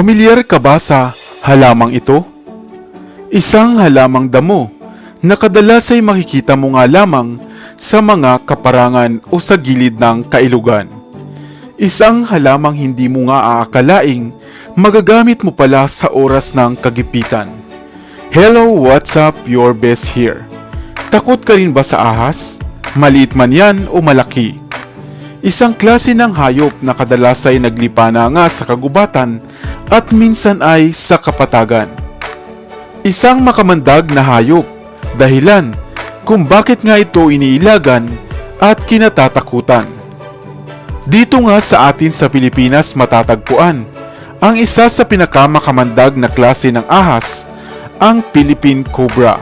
Pamilyar ka ba sa halamang ito? Isang halamang damo na kadalas ay makikita mo nga lamang sa mga kaparangan o sa gilid ng kailugan. Isang halamang hindi mo nga aakalaing magagamit mo pala sa oras ng kagipitan. Hello, what's up? Your best here. Takot ka rin ba sa ahas? Maliit man yan o malaki? Isang klase ng hayop na kadalas ay naglipana nga sa kagubatan at minsan ay sa kapatagan. Isang makamandag na hayop, dahilan kung bakit nga ito iniilagan at kinatatakutan. Dito nga sa atin sa Pilipinas matatagpuan ang isa sa pinakamakamandag na klase ng ahas, ang Philippine Cobra.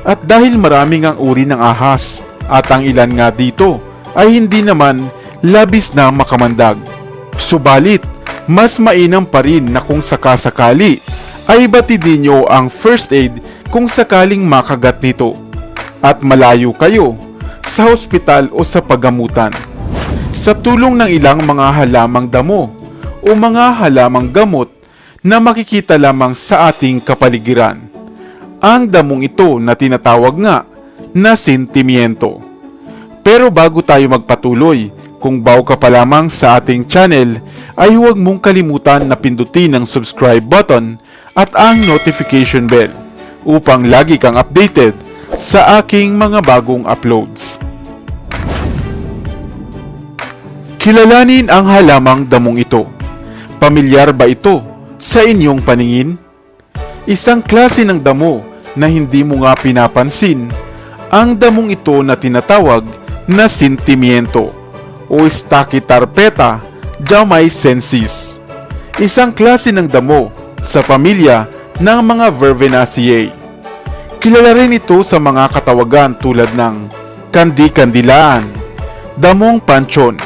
At dahil maraming ang uri ng ahas at ang ilan nga dito ay hindi naman labis na makamandag. Subalit, mas mainam pa rin na kung sakasakali ay batid ninyo ang first aid kung sakaling makagat nito at malayo kayo sa hospital o sa paggamutan. Sa tulong ng ilang mga halamang damo o mga halamang gamot na makikita lamang sa ating kapaligiran. Ang damong ito na tinatawag nga na sentimiento. Pero bago tayo magpatuloy, kung bago ka pa lamang sa ating channel, ay huwag mong kalimutan na pindutin ang subscribe button at ang notification bell upang lagi kang updated sa aking mga bagong uploads. Kilalanin ang halamang damong ito. Pamilyar ba ito sa inyong paningin? Isang klase ng damo na hindi mo nga pinapansin ang damong ito na tinatawag na sentimiento o Stachytarpeta jamaicensis. Isang klase ng damo sa pamilya ng mga Verbenaceae. Kilala rin ito sa mga katawagan tulad ng kandi-kandilaan, damong panchon,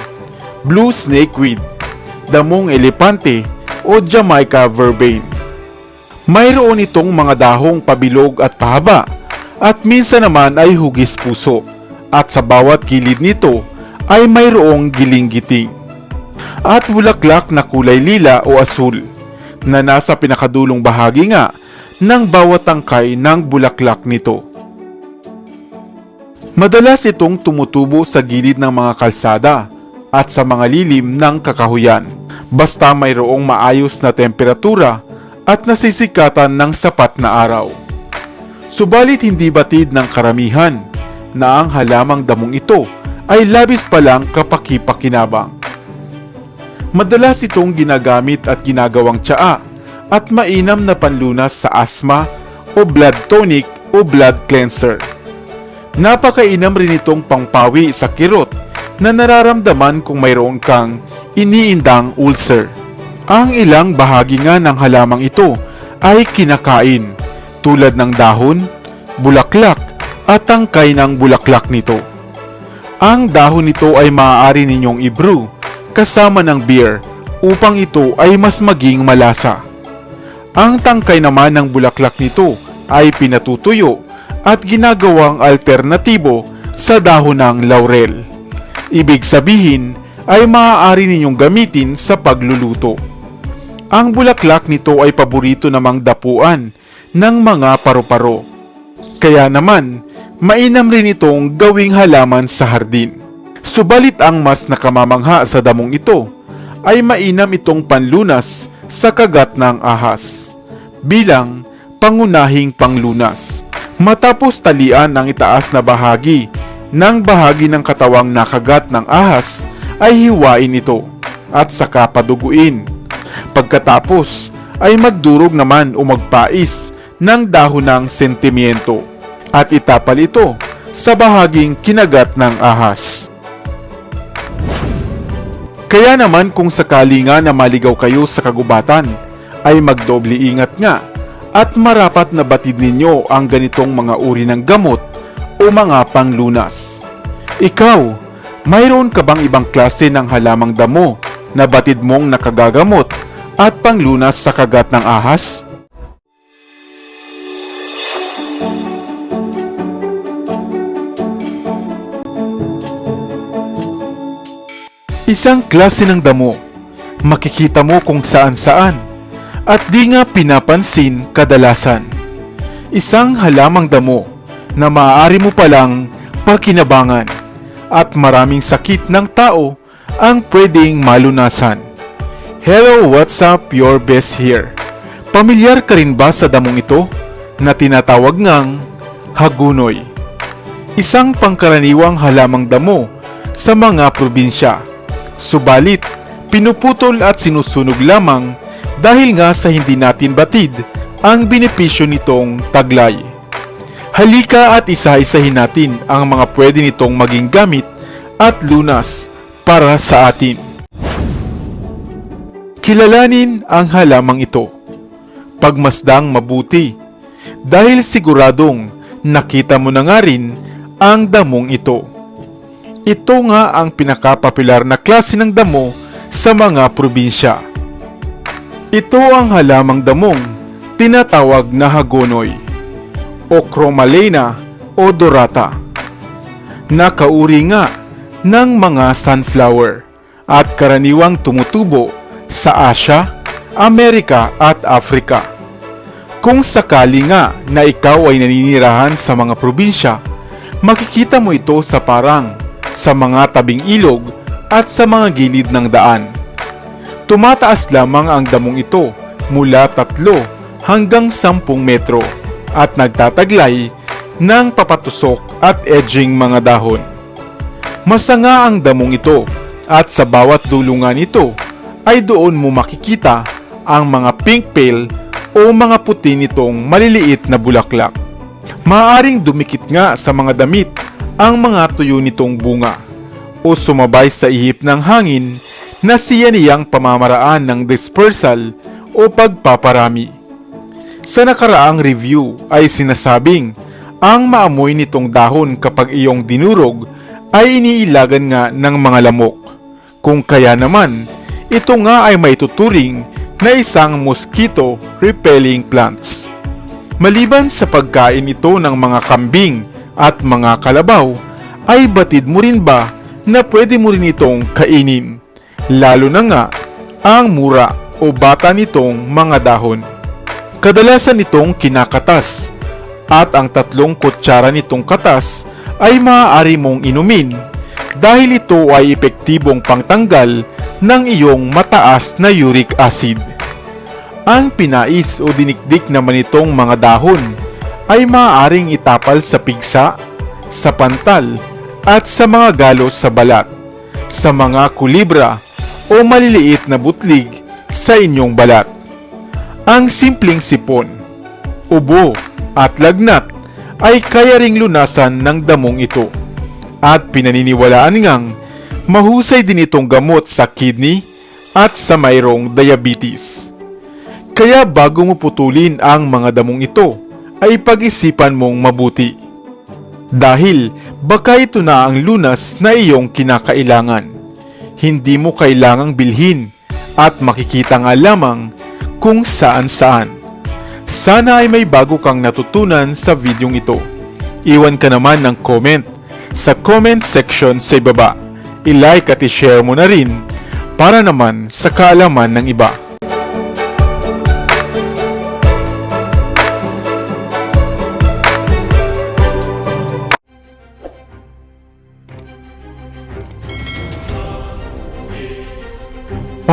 blue snakeweed, damong elepante o Jamaica verbane. Mayroon itong mga dahong pabilog at pahaba at minsan naman ay hugis puso at sa bawat gilid nito ay mayroong giling-giting at bulaklak na kulay lila o asul na nasa pinakadulong bahagi nga ng bawat tangkay ng bulaklak nito. Madalas itong tumutubo sa gilid ng mga kalsada at sa mga lilim ng kakahuyan basta mayroong maayos na temperatura at nasisikatan ng sapat na araw. Subalit hindi batid ng karamihan na ang halamang damong ito ay labis palang kapakipakinabang. Madalas itong ginagamit at ginagawang tsaa at mainam na panlunas sa asthma o blood tonic o blood cleanser. Napakainam rin itong pangpawi sa kirot na nararamdaman kung mayroon kang iniindang ulcer. Ang ilang bahagi nga ng halamang ito ay kinakain tulad ng dahon, bulaklak at tangkay ng bulaklak nito. Ang dahon nito ay maaari ninyong i-brew kasama ng beer upang ito ay mas maging malasa. Ang tangkay naman ng bulaklak nito ay pinatutuyo at ginagawang alternatibo sa dahon ng laurel. Ibig sabihin ay maaari ninyong gamitin sa pagluluto. Ang bulaklak nito ay paborito namang dapuan ng mga paru-paro. Kaya naman, mainam rin itong gawing halaman sa hardin. Subalit ang mas nakamamangha sa damong ito ay mainam itong panlunas sa kagat ng ahas bilang pangunahing panglunas. Matapos talian ang itaas na bahagi ng bahagi ng katawang nakagat ng ahas ay hiwain ito at saka paduguin. Pagkatapos ay magdurog naman o magpais ng dahon ng sentimiento at itapal ito sa bahaging kinagat ng ahas. Kaya naman kung sakali nga na maligaw kayo sa kagubatan, ay magdoble ingat nga at marapat na batid ninyo ang ganitong mga uri ng gamot o mga panglunas. Ikaw, mayroon ka bang ibang klase ng halamang damo na batid mong nakagagamot at panglunas sa kagat ng ahas? Isang klase ng damo. Makikita mo kung saan saan. at di nga pinapansin kadalasan. Isang halamang damo na maaari mo palang pakinabangan at maraming sakit ng tao ang pwedeng malunasan. Hello, what's up? Your best here. Pamilyar ka rin ba sa damong ito na tinatawag ngang hagunoy? Isang pangkaraniwang halamang damo sa mga probinsya. Subalit, pinuputol at sinusunog lamang dahil nga sa hindi natin batid ang benepisyo nitong taglay. Halika at isa-isahin natin ang mga pwede nitong maging gamit at lunas para sa atin. Kilalanin ang halamang ito. Pagmasdang mabuti dahil siguradong nakita mo na nga rin ang damong ito. Ito nga ang pinakapopular na klase ng damo sa mga probinsya. Ito ang halamang damong tinatawag na hagonoy o chromalena o dorata. Nakauri nga ng mga sunflower at karaniwang tumutubo sa Asia, Amerika at Afrika. Kung sakali nga na ikaw ay naninirahan sa mga probinsya, makikita mo ito sa parang, sa mga tabing ilog at sa mga gilid ng daan. Tumataas lamang ang damong ito mula 3 hanggang 10 metro at nagtataglay ng papatusok at edging mga dahon. Masanga ang damong ito at sa bawat dulungan nito ay doon mo makikita ang mga pink pale o mga puti nitong maliliit na bulaklak. Maaring dumikit nga sa mga damit ang mga tuyo nitong bunga o sumabay sa ihip ng hangin na siya niyang pamamaraan ng dispersal o pagpaparami. Sa nakaraang review ay sinasabing ang maamoy nitong dahon kapag iyong dinurog ay iniilagan nga ng mga lamok. Kung kaya naman, ito nga ay may tuturing na isang mosquito repelling plants. Maliban sa pagkain ito ng mga kambing at mga kalabaw, ay batid mo rin ba na pwede mo rin itong kainin? Lalo na nga ang mura o bata nitong mga dahon. Kadalasan itong kinakatas at ang tatlong kutsara nitong katas ay maaari mong inumin dahil ito ay epektibong pangtanggal ng iyong mataas na uric acid. Ang pinais o dinikdik naman itong mga dahon ay maaaring itapal sa pigsa, sa pantal, at sa mga galos sa balat, sa mga kulibra o maliliit na butlig sa inyong balat. Ang simpleng sipon, ubo at lagnat ay kaya ring lunasan ng damong ito at pinaniniwalaan ngang mahusay din itong gamot sa kidney at sa mayroong diabetes. Kaya bago mo putulin ang mga damong ito, ay pag-isipan mong mabuti. Dahil baka ito na ang lunas na iyong kinakailangan. Hindi mo kailangang bilhin at makikita nga lamang kung saan saan. Sana ay may bago kang natutunan sa videong ito. Iwan ka naman ng comment sa comment section sa ibaba. I-like at i-share mo na rin para naman sa kaalaman ng iba.